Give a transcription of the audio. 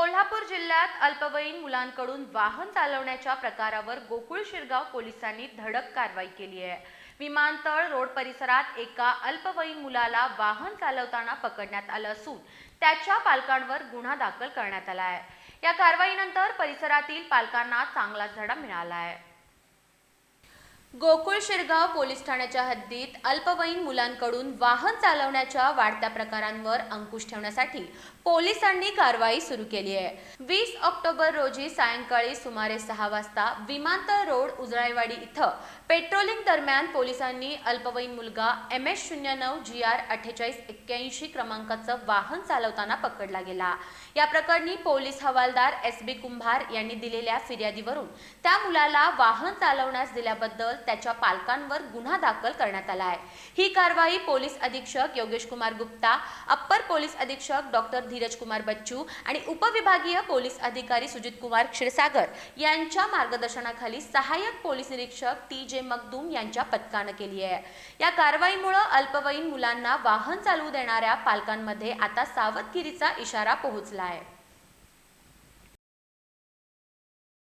कोल्हापूर जिल्ह्यात अल्पवयीन मुलांकडून वाहन चालवण्याच्या प्रकारावर गोकुळ शिरगाव पोलिसांनी धडक कारवाई केली आहे. विमानतळ रोड परिसरात एका अल्पवयीन मुलाला वाहन चालवताना पकडण्यात आलं असून त्याच्या पालकांवर गुन्हा दाखल करण्यात आला आहे. या कारवाईनंतर परिसरातील पालकांना चांगलाच धडा मिळाला आहे. गोकुळ शिरगाव पोलीस ठाण्याच्या हद्दीत अल्पवयीन मुलांकडून वाहन चालवण्याच्या वाढत्या प्रकारांवर अंकुश ठेवण्यासाठी पोलिसांनी कारवाई सुरू केली आहे. वीस ऑक्टोबर रोजी सायंकाळी सुमारे सहा वाजता विमानतळ रोड उजळाईवाडी इथं पेट्रोलिंग दरम्यान पोलिसांनी अल्पवयीन मुलगा एम एस शून्य नऊ जी आर अठ्ठेचाळीस एक्क्याऐंशी क्रमांकाचं वाहन चालवताना पकडला गेला. या प्रकरणी पोलीस हवालदार एस बी कुंभार यांनी दिलेल्या फिर्यादीवरून त्या मुलाला वाहन चालवण्यास दिल्याबद्दल त्याच्या पालकांवर गुन्हा दाखल करण्यात आला आहे. ही कारवाई पोलीस अधीक्षक योगेश कुमार गुप्ता अप्पर पोलीस अधीक्षक डॉक्टर धीरज कुमार बच्चू आणि उपविभागीय पोलीस अधिकारी सुजित कुमार क्षीरसागर यांच्या मार्गदर्शनाखाली सहाय्यक पोलीस निरीक्षक टी जे मकदूम यांच्या पथकानं केली आहे. या कारवाईमुळे अल्पवयीन मुलांना वाहन चालवू देणाऱ्या पालकांमध्ये आता सावधगिरीचा इशारा पोहोचला आहे.